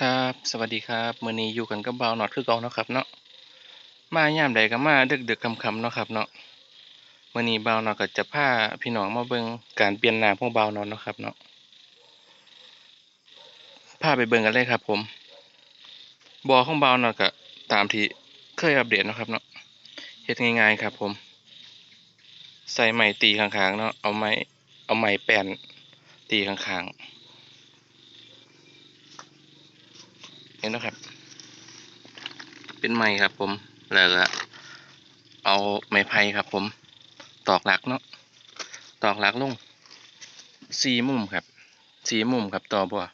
ครับสวัสดีครับมื้อนี้อยู่กันกับบ่าวน็อตคือเก่าเนาะครับเนาะมายามใดก็มาดึกๆค่ำๆเนาะครับเนาะมื้อนี้บ่าวน็อตก็จะพาพี่น้องมาเบิ่งการเปลี่ยนน้ำของบ่าวน็อตเนาะครับเนาะพาไปเบิ่งกันเลยครับ ผมบอของเบาวน็อตก็ตามที่เคยอัปเดตเนาะครับเนาะเฮ็ดง่ายๆครับ ผม ใส่ไม้ตีข้างๆเนาะเอาไม้เอาไม้แป้นตีข้างๆ นี่เนาะครับ เป็นไม้ครับผม แล้วก็เอาไม้ไผ่ครับผม ตอกหลักเนาะ ตอกหลักลงสี่มุมครับสี่มุมครับต่อบัว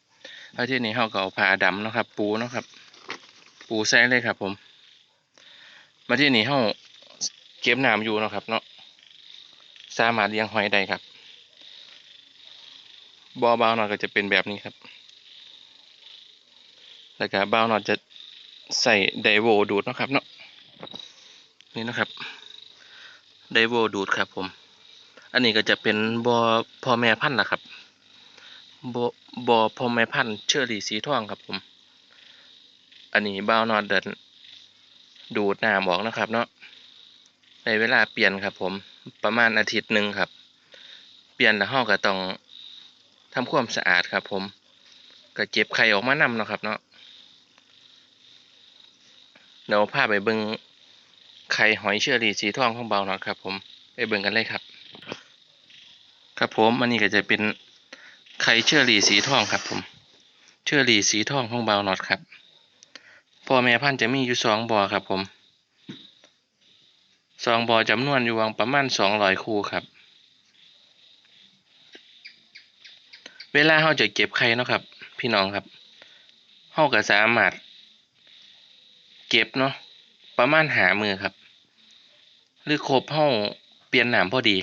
แล้วที่นี้เราก็เอาผ้าดำเนาะครับ ปูเนาะครับ ปูใส่เลยครับ ผม มาที่นี้เราเก็บน้ำอยู่เนาะครับ เนาะ สามารถเลี้ยงหอยได้ครับบ่อเบาหน่อยก็จะเป็นแบบนี้ครับ แล้วก็เบาหนอยจะใส่ไดโวดูดนะครับเนาะนี่นะครับไดโวดูดครับผม อันนี้ก็จะเป็นบอพ่อแม่พันธุ์นะครับบอบอพ่อแม่พันธุ์เชอรี่สีทองครับผม อันนี้เบาหนอดเดินดูดน้ำออกนะครับเนาะในเวลาเปลี่ยนครับผมประมาณอาทิตย์หนึ่งครับ เปลี่ยนแล้วเราก็ต้องทำความสะอาดครับผม ก็เจ็บไข่ออกมานำเนาะครับเนาะ เดี๋ยวพาไปเบิ่งไข่หอยเชอรี่สีทองของเบาหน่อยครับ ผมไปเบิ่งกันเลยครับ ครับผมอันนี้ก็จะเป็นไข่เชอรี่สีทองครับ ผม เชอรี่สีทองของเบาหนอดครับพ่อแม่พันธุ์จะมีอยู่สองบ่อครับ ผมสองบ่อจำนวนอยู่วางประมาณสองร้อยคู่ครับ เวลาเราจะเก็บไข่นะครับ พี่น้องครับเราก็สามารถ เก็บเนาะประมาณหามือครับ หรือครบเฮาเปลี่ยนหนามพอดี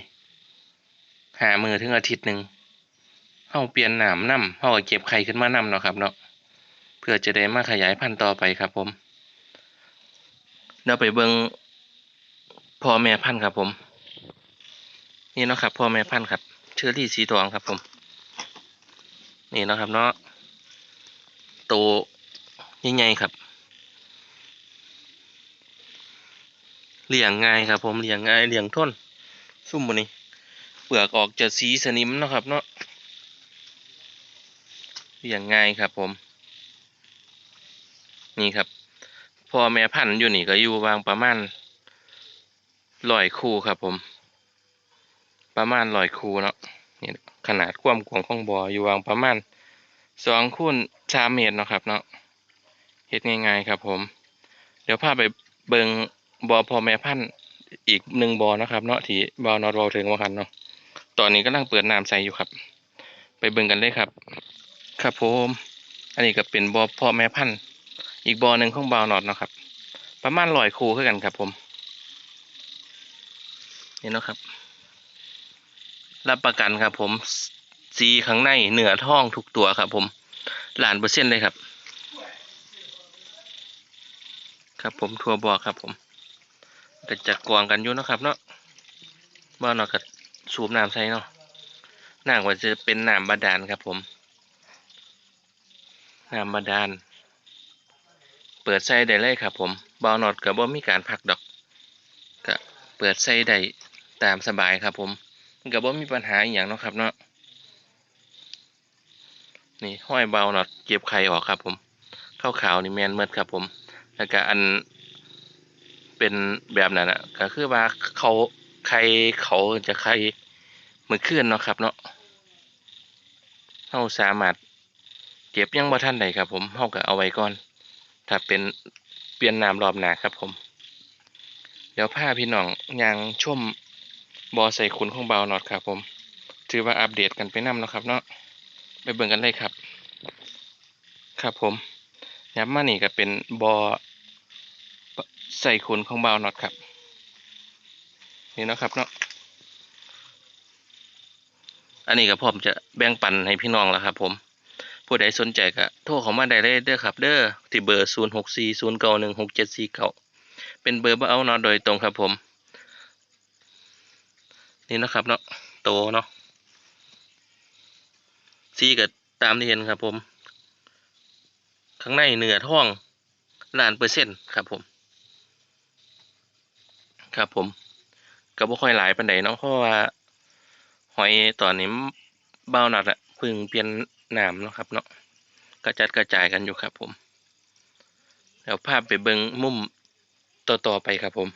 หามือถึงอาทิตย์หนึ่งเฮาเปลี่ยนหนามนํเฮาก็เก็บไข่ขึ้นมานํเนาะครับเนาะเพื่อจะได้มาขยายพันธุ์ต่อไปครับผมเดี๋ยวไปเบิงพ่อแม่พันธุ์ครับผม นี่เนาะครับพ่อแม่พันธุ์ครับ เชอรี่สีทองครับผม นี่เนาะครับเนาะโตใหญ่ๆครับ เลี้ยงง่ายครับ ผมเลี้ยงง่ายเลี้ยงทนซุ่มบนนี้ เปลือกออกจะสีสนิมนะครับ เนาะเลี้ยงง่ายครับ ผม นี่ครับพ่อแม่พันธุ์อยู่นี่ก็อยู่วางประมาณร้อยคู่ครับ ผม ประมาณร้อยคู่เนาะนี่ขนาดความกว้างของบ่ออยู่วางประมาณสองคูณสามเมตรเนาะครับ เนาะเฮ็ดง่ายๆครับ ผม เดี๋ยวพาไปเบิง บอพ่อแม่พันธุ์อีกหนึ่งบอนะครับ เนาะที่บอนอตวอถึงว่าคันเนาะตอนนี้กำลังเปิดน้ำใส่อยู่ครับ ไปเบิ่งกันเลยครับ ครับผมอันนี้ก็เป็นบอพ่อแม่พันธุ์อีกบอหนึ่งของบาวนอตเนาะครับ ประมาณร้อยคูคือกันครับผมนี่เนาะครับ รับประกันครับ ผมสีข้างในเหนือท้องทุกตัวครับ ผมหลานเปอร์เซ็นต์เลยครับ ครับผมทัวร์บอครับผม ก็จะกวางกันอยู่นะครับ เนาะบ้านเราก็สูบน้ำใส่เนาะน้ำก็จะเป็นน้ำบาดาลครับ ผมน้ำบาดาลเปิดใส่ได้เลยครับ ผมบาวนอดกับว่ามีการพักดอกก็เปิดใส่ได้ตามสบายครับ ผมกับว่ามีปัญหาอย่างเนาะครับ เนาะนี่ห้อยเบาหนอดเก็บไข่ออกครับ ผมข้าวขาวนี่แมนเมดครับ ผม แล้วก็อัน เป็นแบบนั้นอะก็คือว่าเขาใครเขาจะใครมือขึ้นเนาะครับ เนาะเราสามารถเก็บยังบ่ท่านใดครับ ผมเราก็เอาไว้ก่อน ถ้าเป็นเปลี่ยนน้ำรอบหนาครับ ผม เดี๋ยวพาพี่น้องยังช่มบอใส่ขุนของเบาหนอดครับ ผม ถือว่าอัปเดตกันไปนำเนาะครับ เนาะไปเบิ่งกันเลยครับ ครับผมยับมานี่ก็เป็นบอ ใส่ขนของเบาน็อตครับ นี่นะครับเนาะอันนี้ก็ผมจะแบ่งปันให้พี่น้องแล้วครับ ผมผู้ใดสนใจก็โทรเข้ามาได้เลยเด้อครับเด้อที่เบอร์ศูนย์หกสี่ศูนย์เก้าหนึ่งหกเจ็ดสี่เก้าเป็นเบอร์เบาเอาเนาะโดยตรงครับผม นี่นะครับเนาะโตเนาะสีก็ตามที่เห็นครับผมขข้างในเนื้อท่องล้านเปอร์เซ็นต์ครับผม ครับผมก็บ่ค่อยหลายปานใดเนาะเพราะว่าหอยตอนนี้เบาหนัดอะพึ่งเปลี่ยนน้ำเนาะครับเนาะกระจัดกระจายกันอยู่ครับผมเดี๋ยวภาพไปเบิงมุมต่อๆไปครับผม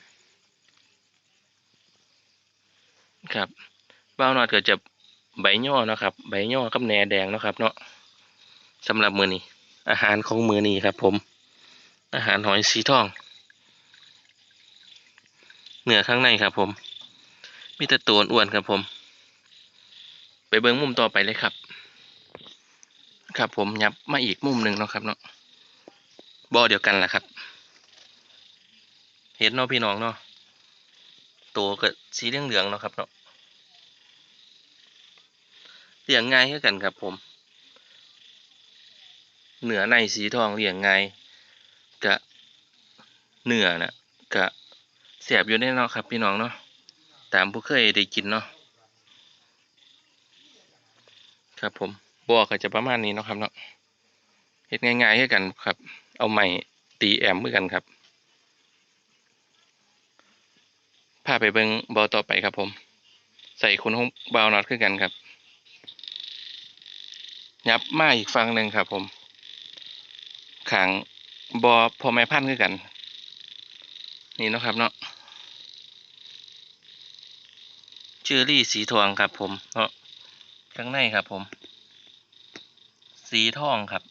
ครับเบาหนัดก็จะใบย่อเนาะครับ ใบย่อกับแหนแดงเนาะครับ เนาะสำหรับมือนี้อาหารของมือนี้ครับผม อาหารหอยสีทอง เนื้อข้างในครับผม มีแต่ตัวอ้วนครับผม ไปเบิ้งมุมต่อไปเลยครับ ครับผมยับมาอีกมุมหนึ่งเนาะครับเนาะบ่อเดียวกันแหละครับ เห็นเนาะพี่น้องเนาะตัวก็สีเหลืองๆเนาะครับเนาะเลี้ยงง่ายเท่ากันครับผม เหนือในสีทองเลี้ยงง่ายกะเหนือนะกะ แสบอยู่แน่เนาะครับ พี่น้องเนาะตามผู้เคยได้กินเนาะครับผมบัวก็จะประมาณนี้เนาะครับเนาะเฮ็ดง่ายๆให้กันครับ เอาไม้ตีแอมเพื่อกันครับพาไปเบิ่งบอต่อไปครับผม ใส่คุณของบาวน็อตคือกันครับ ยับมาอีกฝั่งหนึ่งครับ ผมขางบอพอไม้พันคือกัน นี่เนาะครับเนาะเชอรี่สีทองครับผมเนาะข้างในครับผม สีทองครับ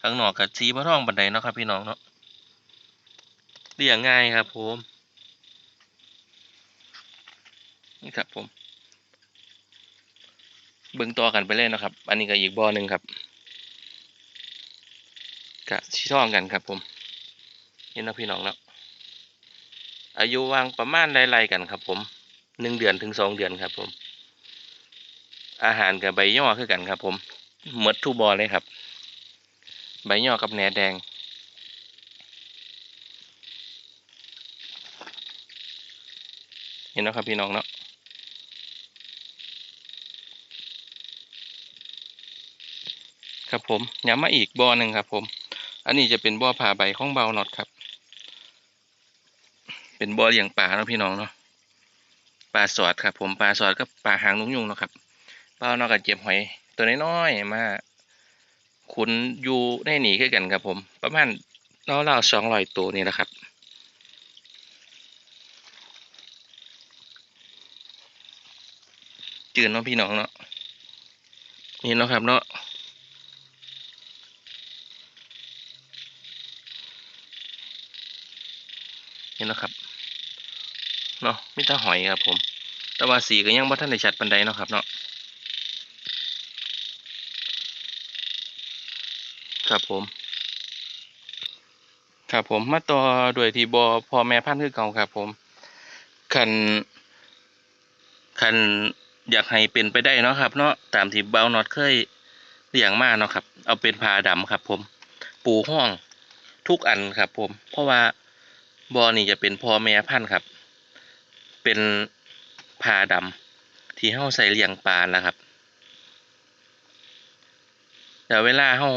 ข้างนอกกับสีมะทองบันไดเนาะครับ พี่น้องเนาะเรียงง่ายครับผมนี่ครับผม เบิ่งต่อกันไปเลยนะครับ อันนี้ก็อีกบ่อหนึ่งครับกะสีทองกันครับผมนี่นะพี่น้องเนาะอายุวางประมาณไล่ๆกันครับผม หนึ่งเดือนถึงสองเดือนครับผม อาหารกับใบย่อคือกันครับผมหมดทุกบอเลยครับ ใบย่อกับแหนแดง เห็นเนาะครับพี่น้องเนาะครับผมย้ำมาอีกบอหนึ่งครับ ผม อันนี้จะเป็นบอผ่าใบของเบาหนอดครับ เป็นบ่อเลี้ยงปลาเนาะพี่น้องเนาะ ปลาสอดครับ ผมปลาสอดกับปลาหางนุ้งยุงเนาะครับเป้านอกจากเจ็บหอย ตัวน้อยๆมาขุนอยู่ได้หนีขึ้นกันครับผม ประมาณเล่าๆสองร้อยตัวนี่แหละครับจืดเนาะพี่น้องเนาะนี่เนาะครับเนาะนี่เนาะครับ เนาะมีแต่หอยครับผม แต่ว่าสีก็ยังบ่ทันได้ชัดปานใดเนาะครับเนาะครับผม ครับผมมาต่อด้วยที่บอพอแม่พันธุ์คือเก่าครับผมคันคันอยากให้เป็นไปได้เนาะครับ เนาะตามที่เบาน็อตเคยเลี้ยงมาเนาะครับ เอาเป็นพาดำครับ ผม ปูห้องทุกอันครับ ผม เพราะว่าบอนี่จะเป็นพ่อแม่พันธุ์ครับ เป็นพาดำที่เฮาใส่เลี้ยงปลาแล้วครับแต่เวลาเฮา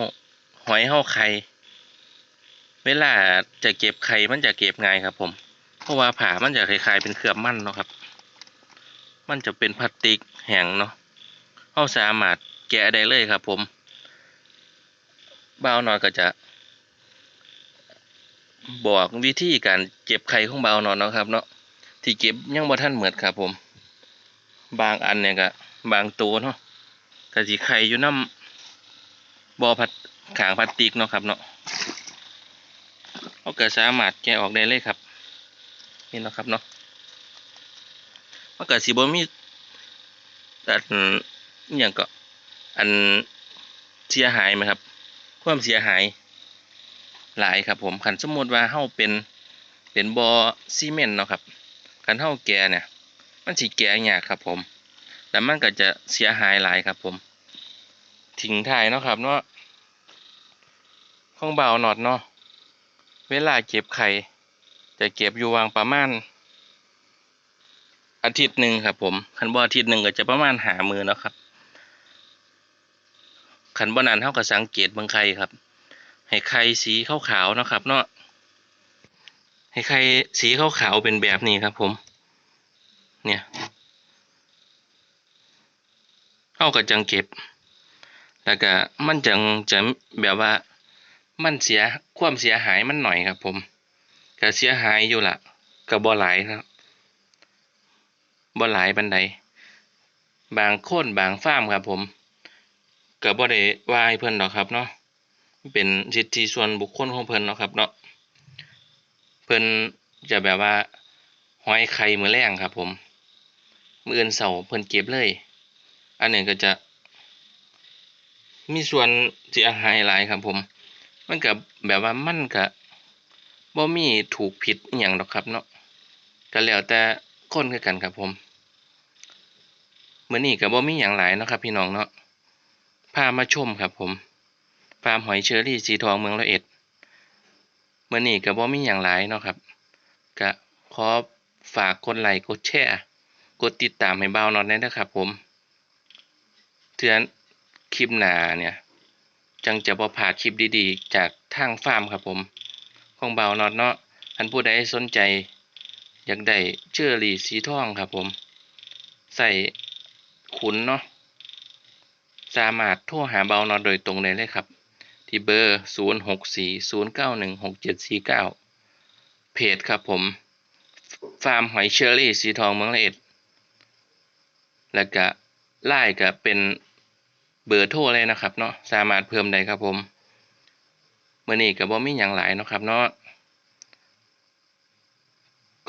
หอยเห่าไข่เวลาจะเก็บไข่มันจะเก็บง่ายครับผม เพราะว่าผามันจะคล้ายๆเป็นเคลือบมั่นเนาะครับ มันจะเป็นพลาสติกแห้งเนาะเฮาสามารถแกะได้เลยครับ ผมบ่าวหน่อยก็จะ บอกวิธีการเก็บไข่ของบ่าวหน่อยเนาะครับเนาะ ที่เก็บยังบ่ทันเหมือดครับผม บางอันเนี่ยก็บางตัวเนาะก็สิไข่อยู่น้ำบ่อพัดขางพลาสติกเนาะครับเนาะเขาก็สามารถแกะออกได้เลยครับ นี่เนาะครับเนาะมันก็สิบ่มีอันอย่างก็อันเสียหายไหมครับ ความเสียหายหลายครับผมคันสมมติว่าเฮาเป็นเป็นบ่อซีเมนต์เนาะครับ คันเฮาแกะเนี่ย มันสิแกะยากครับผม แล้วมันก็จะเสียหายหลายครับผมทิ้งท้ายเนาะครับเนาะของเบาหนอดเนาะเวลาเก็บไข่จะเก็บอยู่วางประมาณอาทิตย์หนึ่งครับ ผมขันบ่อาทิตย์หนึ่งก็จะประมาณหามือเนาะครับขันบ่นานเท่ากับสังเกตบางไข่ครับ ให้ไข่สีขาวๆนะครับ เนาะ ให้ไข่สีขาวๆเป็นแบบนี้ครับผม เนี่ยเอาก็จังเก็บ แล้วก็มันจังจะแบบว่ามันเสียความเสียหายมันหน่อยครับผมก็เสียหายอยู่ละก็บ่หลายครับบ่หลายบันไดบางโค่นบางฟ้ามครับผมก็บ่ได้ว่าให้เพิ่นดอกครับเนาะเป็นสิทธิส่วนบุคคลของเพิ่นเนาะครับเนาะ เพิ่นจะแบบว่าหอยไข่มือแรงครับ ผมมื้ออื่นเสาเพิ่นเก็บเลย อันนี้ก็จะ มีส่วนเสียหายหลายครับ ผม มันก็แบบว่ามันก็บ่มีถูกผิดอย่างดอกครับเนาะก็แล้วแต่คนคือกันครับผมเมื้อนี้ก็บ่มีหยังหลายเนาะครับ พี่น้องเนาะพามาชมครับ ผมฟาร์มหอยเชอรี่สีทองเมืองร้อยเอ็ด มื้อนี้ก็บ่มีหยังหลายเนาะครับก็ขอฝากกดไลค์กดแชร์กดติดตามให้เบาวนอตได้นะครับ ผมเทือนคลิปหน้าเนี่ยจังจะบ่พลาคลิปดีๆ จากทางฟาร์มครับผม ของเบาวนอดเนาะท่านผู้ใดสนใจ อยากได้เจอรี่สีทองครับผม ใส่ขุนเนาะสามารถโทรหาเบาวนอดโดยตรงได้เลยครับ ที่เบอร์ 0 6 4 0 9 1 6 7 4 9 เพจครับผม ฟาร์มหอยเชอรี่สีทองเมืองละเอ็ด แล้วก็ไล่ก็เป็นเบอร์โทรเลยนะครับเนาะสามารถเพิ่มได้ครับผมเมื่อนี้ก็บ่มีหยังหลายเนาะครับเนาะ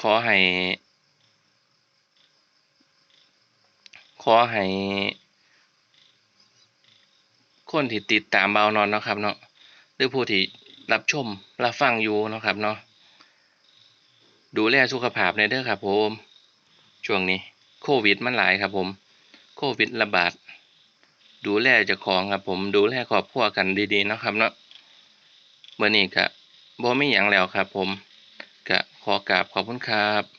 ขอให้ ขอให้ คนที่ติดตามเบานอนเนาะครับเนาะหรือผู้ที่รับชมรับฟังอยู่เนาะครับเนาะดูแลสุขภาพในเด้อครับผมช่วงนี้โควิดมันหลายครับผม โควิดระบาด ดูแลเจ้าของครับผมดูแลครอบครัวกันดีๆนะครับเนาะเมื่อนี้ก็บ่มีหยังแล้วครับผมก็ขอกราบขอบคุณครับ